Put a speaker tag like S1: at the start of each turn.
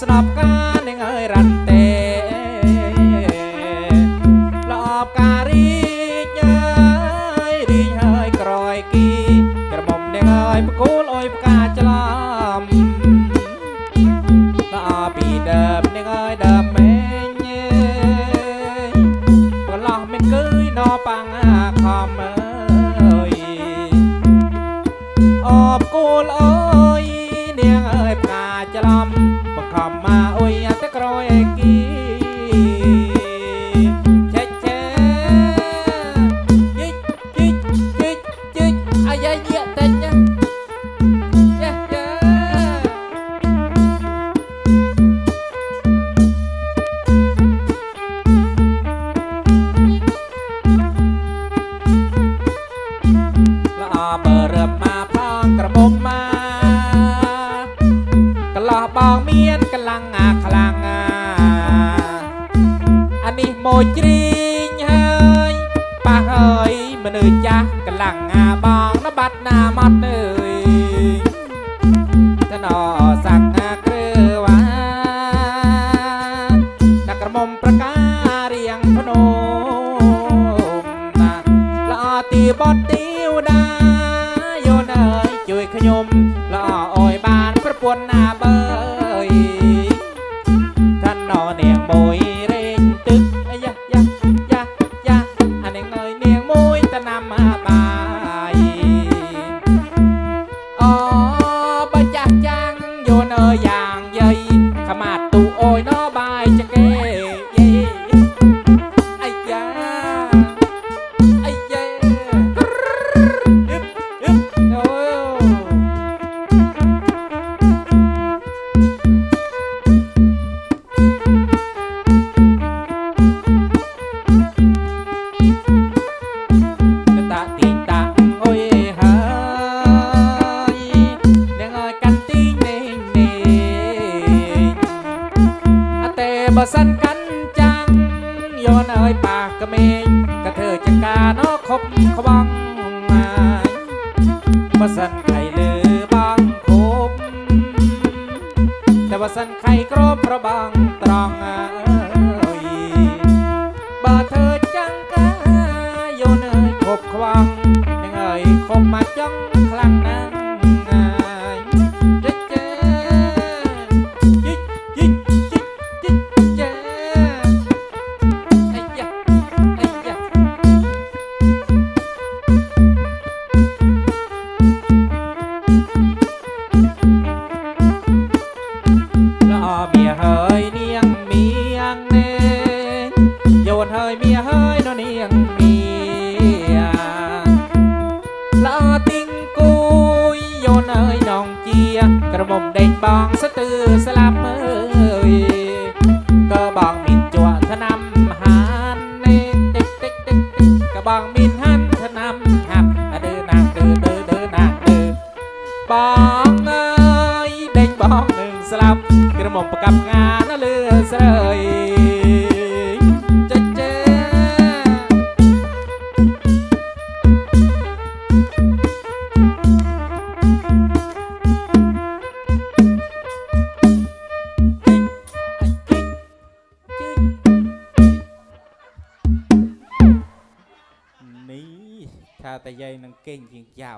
S1: ស្នប់ការនឹងអើយរ៉ាន់ទេលបការរីកអើយរីកហើយក្រោយគីក្រមុំនឹងអើយបកូលអើយផ្កាច្រឡំដល់ពីដើមនឹងអើយដើម กระบองมากะลาบองเมียนกะลังอาค នេះមួយជ្រីងហើយប៉ះហើយមនុស្សចាស់កលាំងអាបងណបាត់ណាមាត់អើយតណសាក់អាគ្រឿវ៉ាដាក់ក្រមុំប្រការៀងភ្នំណាល្អទីបត់ទីវតាយោនអើយជួយខ្ញុំល្អអើយបានប្រពន្ធណាបើ 的呀 บ่สันกันจังย้อนเอ้ยปากกระเมงกระเธอจังกาเนาะคบขวังมาบ่สันไข่รือบางคบแต่บ่สันไข่กรบพระบางตรองบ่เธอจังกาโยนเอ้ยคบขวังยังเอ้ยคบมาจังคลัง យោនហើយនងជា ក្រមុំដេញបងស្ទើរស្លាប់អើយក៏បងមានជក់ថ្នាំហាននេះតិចតិចតិចតិចក៏បងមានហាន់ថ្នាំហាប់អើណាស់ទៅទៅទៅណាស់ទៅបងអើយដេញបងនឹងស្លាប់ក្រមុំប្រកាប់ងានលឺស្រីចេះ ថាតែយាយនឹងគេងជាងចៅ